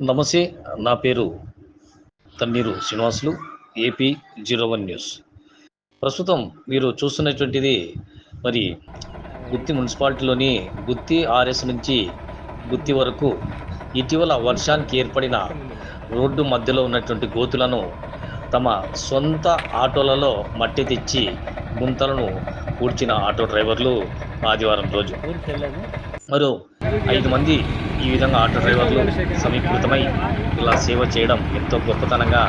నమస్తే నా పేరు Tanneeru Srinivasulu A P zero one news. ప్రస్తుతం మీరు చూస్తున్నటువంటిది మరి గుత్తి మున్సిపాలిటీలోని గుత్తి ఆర్ఎస్ నుంచి గుత్తి వరకు ఇటీవల వర్షానికి ఏర్పడిన రోడ్డు మధ్యలో ఉన్నటువంటి గోతులను తమ సొంత ఆటోలలో మట్టి తెచ్చి గుంతలను కూర్చిన ఆటో డ్రైవర్లు ఆదివారం రోజు. మరో ఐదు మంది ఈ విధంగా ఆటో డ్రైవర్లు సమీకృతమై ఇలా సేవ చేయడం ఎంతో గొప్పతనంగా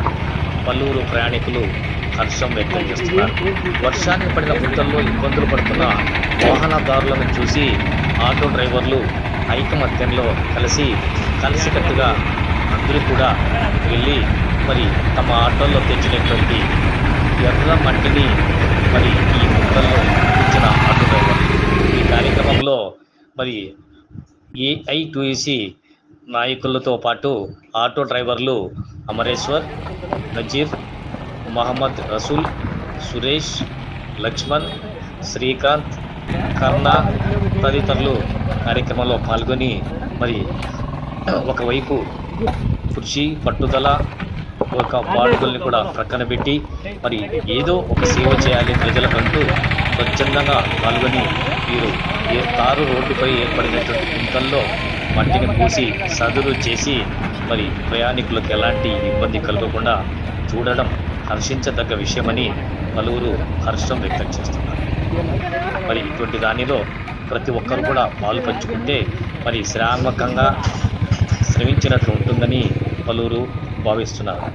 పలువురు ప్రయాణికులు హర్షం వ్యక్తం చేస్తున్నారు. వర్షానికి పడిన గుంతల్లో ఇబ్బందులు పడుతున్న వాహనదారులను చూసి ఆటో డ్రైవర్లు ఐకమత్యంలో కలిసి కలిసికట్టుగా అందరూ కూడా వెళ్ళి మరి తమ ఆటోల్లో తెచ్చినటువంటి ఎర్ర మట్టిని మరి ఈ గుంతల్లో ఇచ్చిన ఆటో డ్రైవర్ ఈ కార్యక్రమంలో మరి ఏఐటుఈసి నాయకులతో పాటు ఆటో డ్రైవర్లు అమరేశ్వర్ నజీర్ మహమ్మద్ రసూల్ సురేష్ లక్ష్మణ్ శ్రీకాంత్ కర్ణ తదితరులు కార్యక్రమంలో పాల్గొని మరి ఒకవైపు కృషి పట్టుదల ఒక బాడుగుల్ని కూడా ప్రక్కన పెట్టి మరి ఏదో ఒక సేవ చేయాలి ప్రజలకంటూ స్వచ్ఛందంగా పాల్గొని వీరు ఏ తారు రోడ్డుపై ఏర్పడినటువంటి గుంతల్లో మట్టిని పూసి సదురు చేసి మరి ప్రయాణికులకు ఎలాంటి ఇబ్బంది కలగకుండా చూడడం హర్షించదగ్గ విషయమని పలువురు హర్షం వ్యక్తం చేస్తున్నారు. మరి ఇటువంటి దానిలో ప్రతి ఒక్కరు కూడా పాలు పంచుకుంటే మరి శ్రామకంగా శ్రమించినట్లు ఉంటుందని పలువురు భావిస్తున్నారు